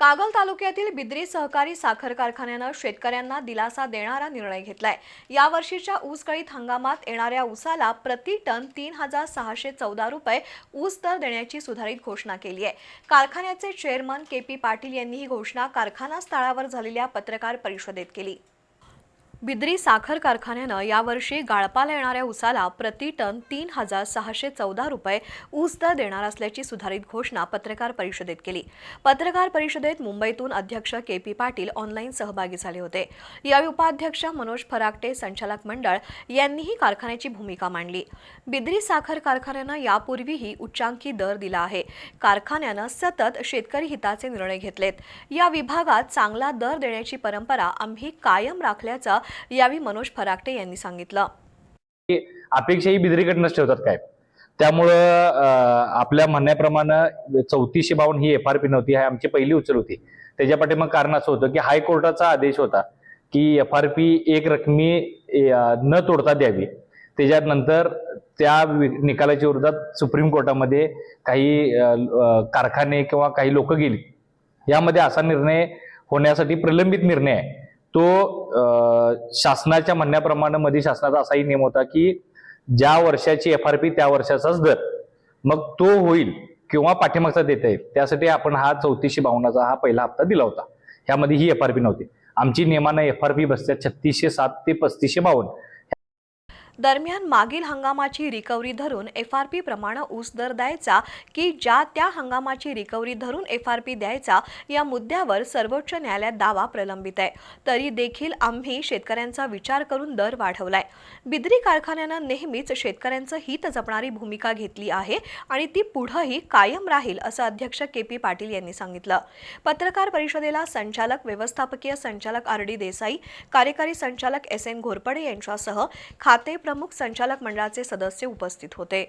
कागल तालुक्यातील बिद्री सहकारी साखर कारखान्यानं शेतकऱ्यांना दिलासा देणारा निर्णय घेतलाय. यावर्षीच्या ऊसगळीत हंगामात येणाऱ्या ऊसाला प्रति टन तीन हजार सहाशे चौदा रुपये ऊस दर देण्याची सुधारित घोषणा केली आहे. कारखान्याचे चेअरमन के पी पाटील यांनी ही घोषणा कारखाना स्थळावर झालेल्या पत्रकार परिषदेत केली. बिद्री साखर कारखान्यानं यावर्षी गाळपाला येणाऱ्या ऊसाला प्रति टन तीन हजार सहाशे चौदा रुपये ऊस दर देणार असल्याची सुधारित घोषणा पत्रकार परिषदेत केली. पत्रकार परिषदेत मुंबईतून अध्यक्ष के पी पाटील ऑनलाईन सहभागी झाले होते. यावेळी उपाध्यक्ष मनोज फराकटे संचालक मंडळ यांनीही कारखान्याची भूमिका मांडली. बिद्री साखर कारखान्यानं यापूर्वीही उच्चांकी दर दिला आहे. कारखान्यानं सतत शेतकरी हिताचे निर्णय घेतलेत. या विभागात चांगला दर देण्याची परंपरा आम्ही कायम राखल्याचं यावेळी मनोज फराकटे यांनी सांगितलं. अपेक्षा ही बिद्रीकडनंच ठेवतात काय. त्यामुळं आपल्या म्हणण्याप्रमाणे चौतीसशे बावन्न ही एफ आर पी नव्हती आमची पहिली उचल होती. त्याच्यापाठी मग कारण असं होतं की हायकोर्टाचा आदेश होता की एफ आर पी एक रकमी न तोडता द्यावी. त्याच्यानंतर त्या निकालाच्या विरोधात सुप्रीम कोर्टामध्ये काही कारखाने किंवा काही लोक गेली. यामध्ये असा निर्णय होण्यासाठी प्रलंबित निर्णय आहे. तो शासनाच्या म्हणण्याप्रमाणे मध्ये शासनाचा असाही नियम होता की ज्या वर्षाची एफ आर पी त्या वर्षाचाच दर. मग तो होईल किंवा पाठीमागचा देता येईल. त्यासाठी आपण हा चौतीसशे बावन्नचा हा पहिला हप्ता दिला होता. ह्यामध्ये ही एफ आर पी नव्हती. आमची नियमानं एफ आर पी बसत्या छत्तीसशे सात ते पस्तीसशे बावन्न. दरम्यान मागील हंगामाची रिकव्हरी धरून एफ आर पी प्रमाणे ऊस दर द्यायचा की ज्या त्या हंगामाची रिकव्हरी धरून एफ आर पी द्यायचा या मुद्द्यावर सर्वोच्च न्यायालयात दावा प्रलंबित आहे. तरी देखील आम्ही शेतकऱ्यांचा विचार करून दर वाढवलाय. बिद्री कारखान्यानं नेहमीच शेतकऱ्यांचं हित जपणारी भूमिका घेतली आहे आणि ती पुढंही कायम राहील असं अध्यक्ष के पी पाटील यांनी सांगितलं. पत्रकार परिषदेला संचालक व्यवस्थापकीय संचालक आर डी देसाई कार्यकारी संचालक एस एन घोरपडे यांच्यासह खाते प्रमुख संचालक मंडळाचे सदस्य उपस्थित होते.